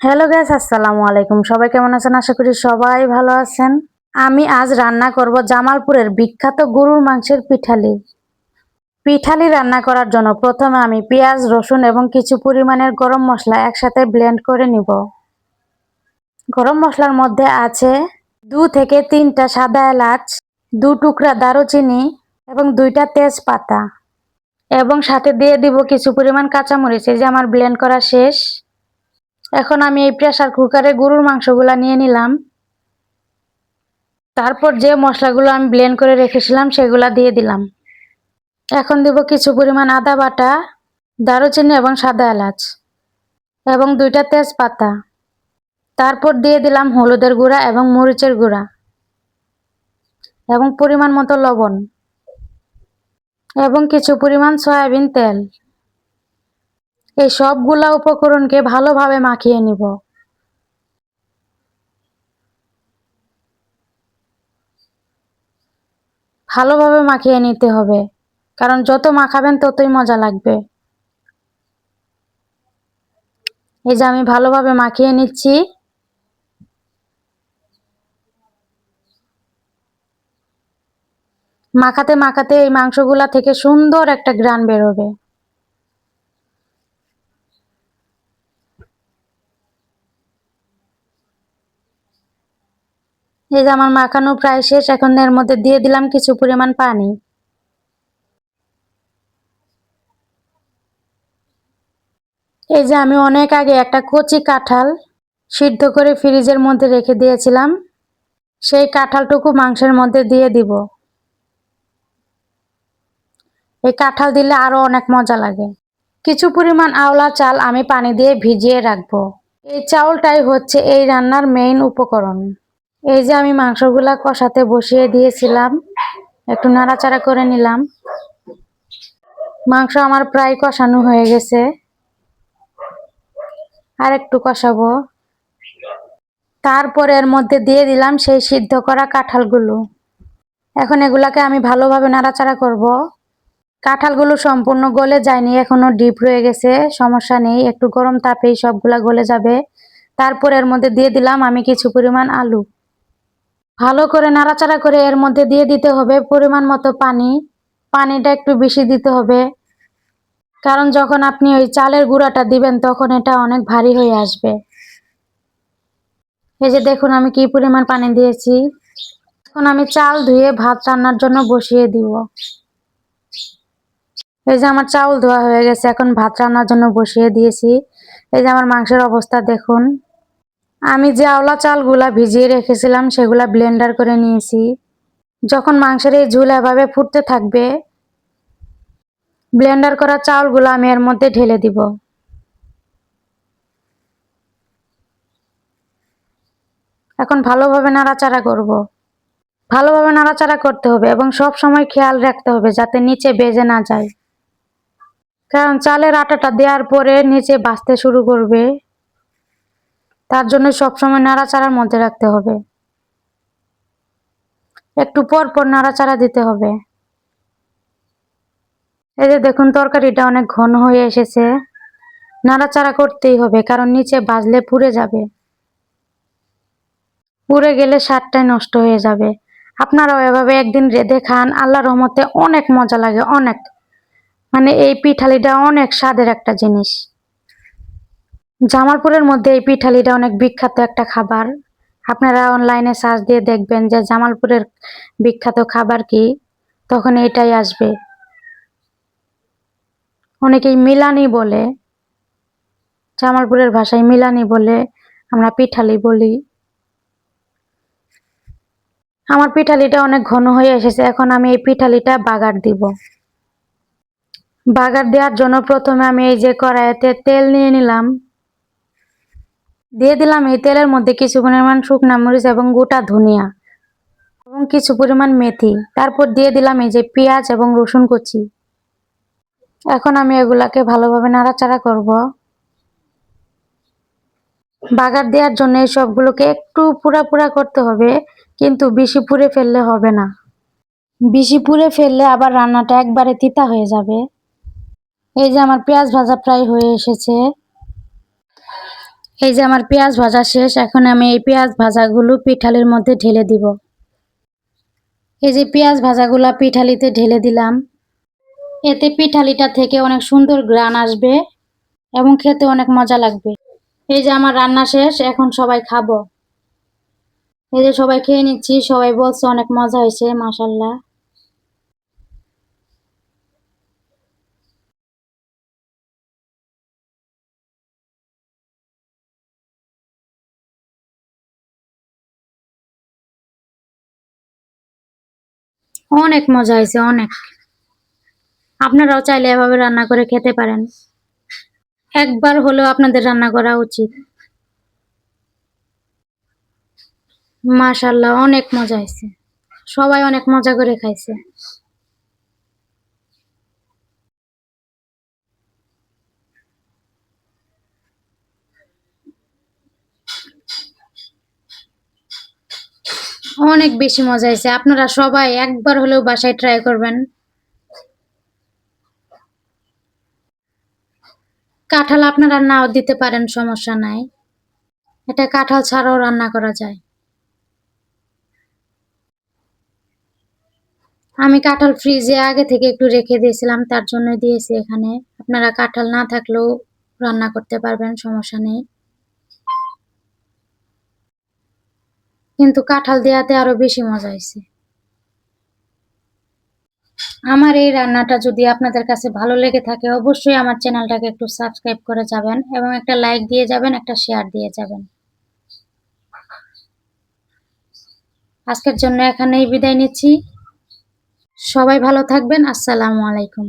Hello gas আসসালামু আলাইকুম। সবাই কেমন আছেন? আশা করি সবাই ভালো আছেন। আমি আজ রান্না করব জামালপুরের বিখ্যাত গরুর মাংসের পিঠালি। পিঠালি রান্না করার জন্য প্রথমে আমি পেঁয়াজ, রসুন এবং কিছু পরিমাণের গরম মশলা একসাথে ব্লেন্ড করে নিব। গরম মশলার মধ্যে আছে দু থেকে তিনটা সাদা এলাচ, দু টুকরা দারুচিনি এবং দুইটা তেজপাতা। এবং সাথে দিয়ে দিব কিছু পরিমাণ কাঁচামরিচ। এই যে আমার ব্লেন্ড করা শেষ। এখন আমি এই প্রেশার কুকারে গরুর মাংসগুলা নিয়ে নিলাম। তারপর যে মশলাগুলো আমি ব্লেন্ড করে রেখেছিলাম, সেগুলা দিয়ে দিলাম। এখন দিব কিছু পরিমাণ আদা বাটা, দারুচিনি এবং সাদা এলাচ এবং দুইটা তেজপাতা। তারপর দিয়ে দিলাম হলুদের গুঁড়া এবং মরিচের গুঁড়া এবং পরিমাণ মতো লবণ এবং কিছু পরিমাণ সয়াবিন তেল। এই সবগুলা উপকরণকে ভালোভাবে মাখিয়ে নিব। ভালোভাবে মাখিয়ে নিতে হবে, কারণ যত মাখাবেন ততই মজা লাগবে। এই যে আমি ভালোভাবে মাখিয়ে নিচ্ছি। মাখাতে মাখাতে এই মাংসগুলা থেকে সুন্দর একটা গ্রান বেরোবে। এই যে আমার মাখানো প্রায় শেষ, এখন এর মধ্যে দিয়ে দিলাম কিছু পরিমাণ পানি। এই যে আমি অনেক আগে একটা কচি কাঁঠাল সিদ্ধ করে ফ্রিজের মধ্যে রেখে দিয়েছিলাম। সেই কাঁঠালটুকু মাংসের মধ্যে দিয়ে দিব। এই কাঁঠাল দিলে আরও অনেক মজা লাগে। কিছু পরিমাণ আওলা চাল আমি পানি দিয়ে ভিজিয়ে রাখব। এই চাউলটাই হচ্ছে এই রান্নার মেইন উপকরণ। এই যে আমি মাংসগুলা কষাতে বসিয়ে দিয়েছিলাম, একটু নাড়াচাড়া করে নিলাম। মাংস আমার প্রায় কষানো হয়ে গেছে। আর একটু কষাবো। তারপরে এর মধ্যে দিয়ে দিলাম সেই সিদ্ধ করা কাঁঠালগুলো। এখন এগুলাকে আমি ভালোভাবে নাড়াচাড়া করব। কাঁঠালগুলো সম্পূর্ণ গলে যায়নি, এখনও ডিপ রয়ে গেছে, সমস্যা নেই, একটু গরম তাপেই সবগুলা গলে যাবে। তারপর এর মধ্যে দিয়ে দিলাম আমি কিছু পরিমাণ আলু। ভালো করে নাড়াচাড়া করে এর মধ্যে দিয়ে দিতে হবে পরিমাণ মতো পানি। পানিটা একটু বেশি দিতে হবে। কারণ যখন আপনি ওই চালের গুঁড়াটা দিবেন, তখন এটা অনেক ভারী হয়ে আসবে। এই যে দেখুন আমি কি পরিমাণ পানি দিয়েছি। এখন আমি চাল ধুয়ে ভাত রান্নার জন্য বসিয়ে দিব। এই যে আমার চাউল ধোয়া হয়ে গেছে, এখন ভাত রান্নার জন্য বসিয়ে দিয়েছি। এই যে আমার মাংসের অবস্থা দেখুন। আমি যে আওলা চালগুলা ভিজিয়ে রেখেছিলাম, সেগুলা ব্লেন্ডার করে নিয়েছি। যখন মাংসের এই ঝুল এভাবে ফুটতে থাকবে ব্লেন্ডার করা চাউলগুলো আমি এর মধ্যে ঢেলে দিব। এখন ভালোভাবে নাড়াচাড়া করব। ভালোভাবে নাড়াচাড়া করতে হবে এবং সব সময় খেয়াল রাখতে হবে যাতে নিচে বেজে না যায়। কারণ চালের আটাটা দেওয়ার পরে নিচে বাঁচতে শুরু করবে। তার জন্য সবসময় নাড়াচাড়ার মধ্যে রাখতে হবে। একটু পর পর নাড়াচাড়া দিতে হবে। এই যে দেখুন, তরকারিটা অনেক ঘন হয়ে এসেছে। নাড়াচাড়া করতেই হবে, কারণ নিচে বাজলে পুড়ে যাবে। পুড়ে গেলে স্বাদটাই নষ্ট হয়ে যাবে। আপনারাও এভাবে একদিন রেঁধে খান আল্লাহ রহমতে অনেক মজা লাগে, অনেক। মানে এই পিঠালিটা অনেক স্বাদের একটা জিনিস। জামালপুরের মধ্যে এই পিঠালিটা অনেক বিখ্যাত একটা খাবার। আপনারা অনলাইনে সার্চ দিয়ে দেখবেন যে জামালপুরের বিখ্যাত খাবার কি, তখন এটাই আসবে। অনেকেই মিলানি বলে, জামালপুরের ভাষায় মিলানি বলে আমরা পিঠালি বলি। আমার পিঠালিটা অনেক ঘন হয়ে এসেছে, এখন আমি এই পিঠালিটা বাগার দিব। বাগার দেওয়ার জন্য প্রথমে আমি এই যে কড়াইতে তেল নিয়ে নিলাম। দিয়ে দিলাম এই তেলের মধ্যে কিছু পরিমাণ শুকনা মরিচ এবং গোটা ধনিয়া এবং কিছু পরিমাণ মেথি। তারপর দিয়ে দিলাম এই যে পেঁয়াজ এবং রসুন কুচি। এখন আমি এগুলাকে ভালোভাবে নাড়াচাড়া করব। বাগার দেওয়ার জন্য এই সবগুলোকে একটু পুরা পুরা করতে হবে, কিন্তু বেশি পুড়ে ফেললে হবে না। বেশি পুড়ে ফেললে আবার রান্নাটা একবারে তিতা হয়ে যাবে। এই যে আমার পেঁয়াজ ভাজা প্রায় হয়ে এসেছে। এই যে আমার পেঁয়াজ ভাজা শেষ, এখন আমি এই পেঁয়াজ ভাজাগুলো পিঠালির মধ্যে ঢেলে দিব। এই যে পেঁয়াজ ভাজাগুলা পিঠালিতে ঢেলে দিলাম। এতে পিঠালিটা থেকে অনেক সুন্দর গ্রান আসবে এবং খেতে অনেক মজা লাগবে। এই যে আমার রান্না শেষ, এখন সবাই খাব। এই যে সবাই খেয়ে নিচ্ছি, সবাই বলছে অনেক মজা হয়েছে মাসাল্লাহ অনেক মজা হয়েছে, অনেক। আপনারাও চাইলে এভাবে রান্না করে খেতে পারেন। একবার হলেও আপনাদের রান্না করা উচিত। মাশাল্লাহ অনেক মজা হয়েছে। সবাই অনেক মজা করে খাইছে। অনেক বেশি মজা হয়েছে। আপনারা সবাই একবার হলেও বাসায় ট্রাই করবেন। কাঁঠাল আপনারা নাও দিতে পারেন, সমস্যা নাই। এটা কাঁঠাল ছাড়াও রান্না করা যায়। আমি কাঁঠাল ফ্রিজে আগে থেকে একটু রেখে দিয়েছিলাম, তার জন্য দিয়েছি এখানে। আপনারা কাঁঠাল না থাকলেও রান্না করতে পারবেন, সমস্যা নেই। কিন্তু কাঁঠাল দেওয়াতে আরও বেশি মজা হয়েছে। আমার এই রান্নাটা যদি আপনাদের কাছে ভালো লেগে থাকে, অবশ্যই আমার চ্যানেলটাকে একটু সাবস্ক্রাইব করে যাবেন এবং একটা লাইক দিয়ে যাবেন, একটা শেয়ার দিয়ে যাবেন। আজকের জন্য এখানেই বিদায় নিচ্ছি। সবাই ভালো থাকবেন। আসসালামু আলাইকুম।